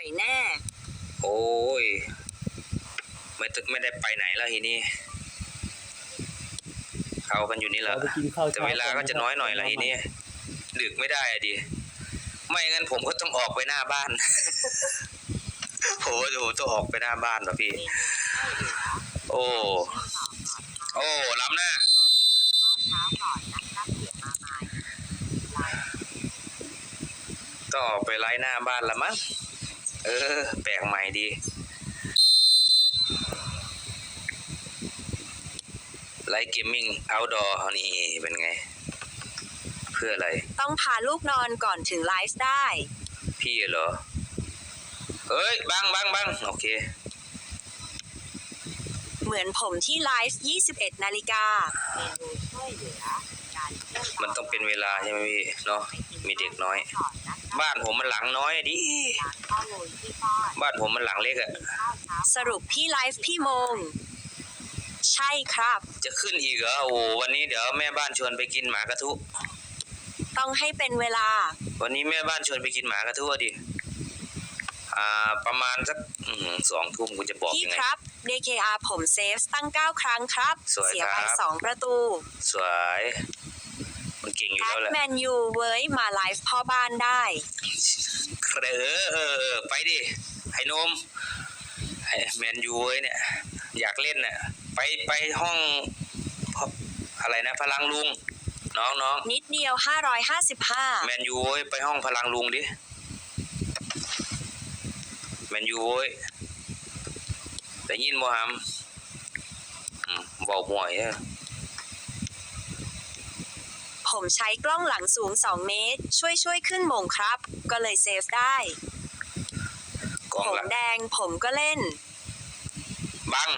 อยแน่ โอ้ย ไม่ตึกไม่ได้ไปไหนแล้วทีนี้เขากันอยู่นี่แหละเราไปกินข้าวแต่เช้าเวลาก็จะน้อยหน่อยละทีนี้ดึกไม่ได้อะดิไม่งั้นผมก็ต้องออกไปหน้าบ้านผมว่าผมต้องออกไปหน้าบ้านเหรอพี่ โอ้ โอ้ล้ำหน้า ต้องออกไปไล่หน้าบ้านละมั้ง เออ แปลกใหม่ดี ไลท์เกมมิ่งเอาดอร์นี่เป็นไง เพื่ออะไร ต้องพาลูกนอนก่อนถึงไลฟ์ได้ พี่เหรอ เฮ้ย บังบังบังโอเค เหมือนผมที่ไลฟ์21 นาฬิกา มันต้องเป็นเวลาใช่ไหมพี่ เนาะ มีเด็กน้อย บ้านผมมันหลังน้อยอะดิ บ้านผมมันหลังเล็กอะสรุปพี่ไลฟ์พี่โมง ใช่ครับ จะขึ้นอีกเหรอโอ้วันนี้เดี๋ยวแม่บ้านชวนไปกินหมากระทุ ต้องให้เป็นเวลา วันนี้แม่บ้านชวนไปกินหมากระทุอะดิ อ่า ประมาณสักอื้อหือสองทุ่มกูจะบอกพี่ยังไง ครับ DKR ผมเซฟตั้ง 9 ครั้งครับ สวยเสียไปครับ2ประตู สวย มันเก่งอยู่แอแล้ดวแหละแมนยูเว้ยมาไลฟ์พ่อบ้านได้เออเออเออไปดิไอ้หนมไอ้แมนยูเว้ยเนี่ย อยากเล่นน่ะไปไปห้อง อะไรนะ พลังลุง น้องน้องนิดเดียว555แมนยูเว้ยไปห้องพลังลุงดิแมนยูเว้ยได้ยินบ่ฮัมอืมเบาห่วยเด้อ ผมใช้กล้องหลังสูง 2 เมตร ช่วยช่วยขึ้นโมงครับ ก็เลยเซฟได้กองผมหลังแดงผมก็เล่น บัง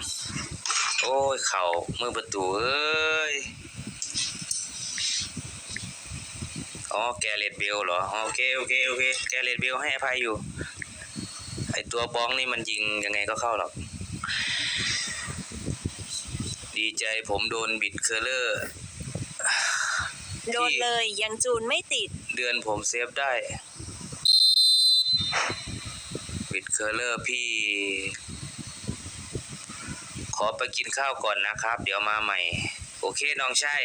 โอ้ย เข่ามือประตูเอ้ย อ๋อ แกเลดเบลเหรออ๋อโอเค โอเค โอเค แกเลดเบลให้อภัยอยู่ ไอตัวบ้องนี่มันยิงยังไงก็เข้าหรอก ดีใจผมโดนบิดเคอร์เลอร์ โดนเลยยังจูนไม่ติด เดือนผมเซฟได้บิดเคอร์เลอร์พี่ ขอไปกินข้าวก่อนนะครับ เดี๋ยวมาใหม่ โอเคน้องชาย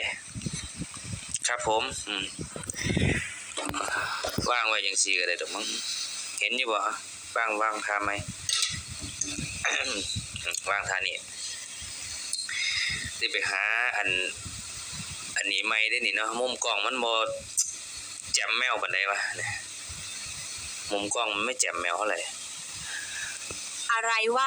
ครับผมอืว่างไว้ยังสีก็ได้ดอกมั้งเห็นอยู่บ่ว่างว่างทาไหมว่างทานี่ที่ไปหาอัน อันนี้ไม่ได้นี่เนาะมุมกล้องมันบ่แจ่มแมวปานใดวะเนี่ยมุมกล้องมันไม่แจ่มแมวเท่าไหร่ อะไรวะ